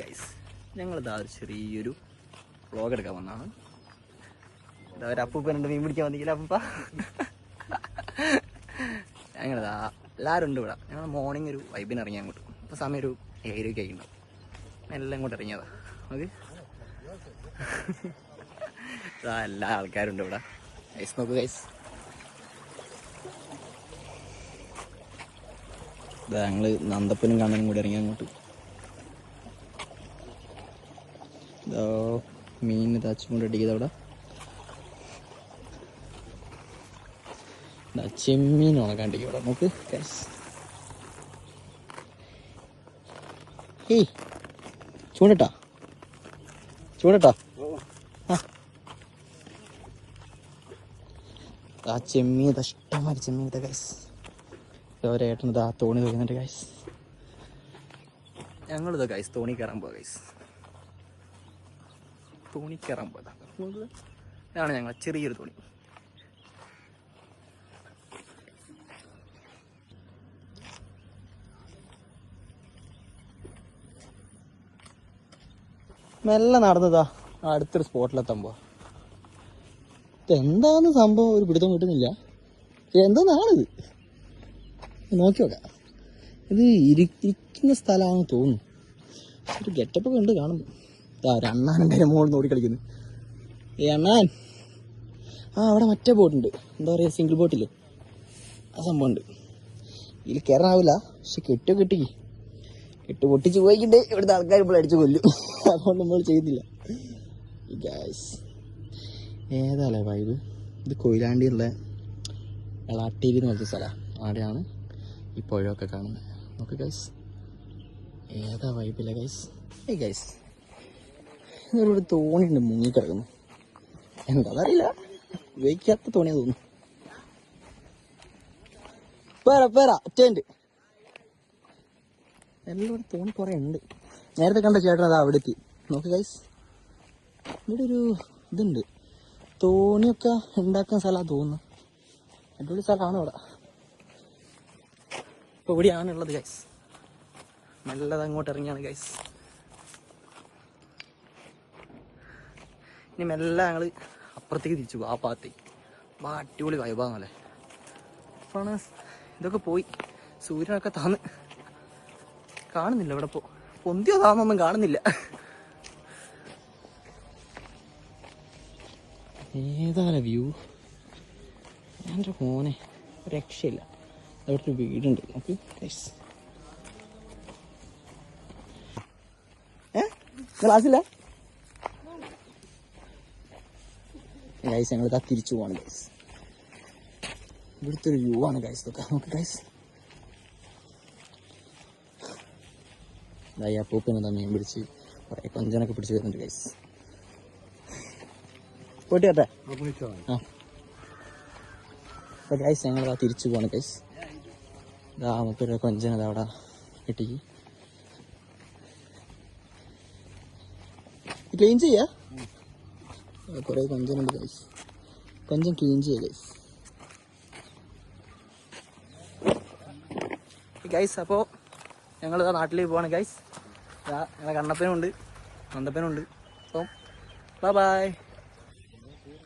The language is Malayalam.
ഗൈസ് ഞങ്ങളിതാ ഒരു ചെറിയൊരു വ്ളോഗ് എടുക്കാൻ വന്നതാണ്. ഇതാ ഒരു അപ്പൂപ്പനുണ്ട് മീൻ പിടിക്കാൻ വന്നില്ല അപ്പൂപ്പ? ഞങ്ങളിതാ എല്ലാവരും ഉണ്ട് ഇവിടെ. ഞങ്ങൾ മോർണിംഗ് ഒരു വൈബിന് ഇറങ്ങി അങ്ങോട്ട്. ഇപ്പോൾ സമയം ഒരു ഏഴരയ്ക്ക് ആയിട്ടുണ്ടാവും എല്ലാം ഇങ്ങോട്ട് ഇറങ്ങിയതാ. ഓക്കെ? ഇതാ എല്ലാ ആൾക്കാരും ഉണ്ട് ഇവിടെ. ഗൈസ് നോക്ക് ഗൈസ് ഇതാ ഞങ്ങൾ നന്ദപ്പനും കണ്ണനും കൂടി ഇറങ്ങി അങ്ങോട്ട് ഇതാ മീൻ തച്ചുകൊണ്ട് അടിക്കുന്നത് അവിടെ. ചെമ്മീൻ ഉണക്കാണ്ടിരിക്കും ഇവിടെ. guys. ഏയ് ചൂണ്ടട്ടാ. ചൂണ്ടട്ടാ. ആ. ചെമ്മീൻ ഇഷ്ടമാതിരി ചെമ്മീൻ കൈസ് ഗൈസ് ഒരേട്ടൻ ആ തോണി തോന്നുന്നുണ്ട് ഗൈസ് ഞങ്ങളിതാ ഗൈസ് തോണി കയറാൻ പോവാ ഗൈസ് തോണി കയറാൻ പോയത്. ഇതാണ് ഞങ്ങൾ ചെറിയൊരു തോണി. മെല്ലെ നടന്നതാ. അടുത്തൊരു സ്പോട്ടിലെത്താൻ പോവാ. എന്താന്ന് സംഭവം? ഒരു പിടുത്തം കിട്ടുന്നില്ല. എന്താന്നാണിത് നോക്കി നോക്കാം ഇത് ഇരി- ഇരിക്കുന്ന സ്ഥലമാണെന്ന് തോന്നുന്നു. ഒരു ഗെറ്റപ്പ് ഒക്കെ ഉണ്ട് കാണുന്നു അണ്ണാനുണ്ടായിരുന്നു മോളിൽ നോടി കളിക്കുന്നു ഏ അണ്ണാൻ. ആ അവിടെ മറ്റേ ബോട്ടുണ്ട്. എന്താ പറയുക സിംഗിൾ ബോട്ടില്ലേ ആ സംഭവമുണ്ട്. ഇതിൽ കയറാനാവില്ല പക്ഷെ കെട്ട് കെട്ടി. കെട്ട് പൊട്ടിച്ച് പോയിക്കിട്ടേ ഇവിടുത്തെ ആൾക്കാർ ഇപ്പോൾ അടിച്ചു കൊല്ലും. അതുകൊണ്ട് നമ്മൾ ചെയ്യുന്നില്ല. ഗ്യാസ് ഏതാല്ലേ വൈബ് ഇത് കൊയിലാണ്ടിയുള്ള എളാട്ടേരി എന്ന് പറഞ്ഞ സ്ഥലമാണ് അവിടെയാണ് ഈ പുഴയൊക്കെ കാണുന്നത്. നോക്ക് ഗൈസ് ഏതാ വൈബില്ല ഗൈസ് ഏ ഗൈസ് ഇതൊരു തോണിയുണ്ട് മുങ്ങിക്കിടക്കുന്നു എന്താ അറിയില്ല ഉപയോഗിക്കാത്ത തോണിയാ തോന്നുന്നു. പേരാ പേരാ ഒറ്റ എല്ലാവരും തോണി കുറെ ഉണ്ട്. നേരത്തെ കണ്ട ചേട്ടൻ അതാ അവിടെ എത്തി നോക്ക് ഗൈസ് ഇവിടെ ഒരു ഇതുണ്ട്. തോണിയൊക്കെ ഉണ്ടാക്കുന്ന സ്ഥലമാണ് തോന്നുന്നു. അടിപൊളി സ്ഥലമാണ് ഇവിടെ ഇപ്പൊ ഇവിടെയാണ് ഉള്ളത് ഗൈസ് നല്ലത് അങ്ങോട്ട് ഇറങ്ങിയാണ് ഗൈസ് ഇനി മെല്ലെ ഞങ്ങൾ അപ്പുറത്തേക്ക് തിരിച്ചു പോകും ആ ഭാഗത്തേക്ക്. വാ അടിപൊളി വൈബാന്നല്ലേ അപ്പാണ് ഇതൊക്കെ പോയി. സൂര്യനൊക്കെ താന്ന്. കാണുന്നില്ല ഇവിടെ പോ പൊന്തിയോ താന്നൊന്നും കാണുന്നില്ല. ഏതാണ് വ്യൂ എന്റെ ഫോനെ രക്ഷയില്ല. അവിടെ ഒരു വീടുണ്ട്. നോക്ക് ഏ? ക്ലാസ്സില്ല ഗൈസ് ഞങ്ങൾ ഇതാ തിരിച്ചു പോവാണ് ഗൈസ് ഇവിടുത്തെ ഒരു വ്യൂ ആണ് ഗൈസ് ഇതൊക്കെ നോക്ക് ഗൈസ് ഇതായി അപ്പൂപ്പനെ തന്നെ മീൻ പിടിച്ച് കുറേ കൊഞ്ചനൊക്കെ പിടിച്ച് വരുന്നുണ്ട് ഗൈസ് പോയിട്ട് വരട്ടെ ആ അപ്പോൾ ഗൈസ് ഞങ്ങൾ ആ തിരിച്ചു പോവാണ് ഗൈസ് ഇതാ മുപ്പൊരു കൊഞ്ചനത് അവിടെ കിട്ടി ക്ലീൻ ചെയ്യാ കുറേ കൊഞ്ചനുണ്ട് ഗൈസ് കൊഞ്ചം ക്ലീൻ ചെയ്യാം ഗൈസ് ഗൈസ് അപ്പോൾ ഞങ്ങൾ നാട്ടിലേക്ക് പോവാണ് ഗൈസ് ഞങ്ങളെ കണ്ണപ്പനുണ്ട് നന്ദപ്പനുണ്ട് അപ്പം ബൈ ബൈ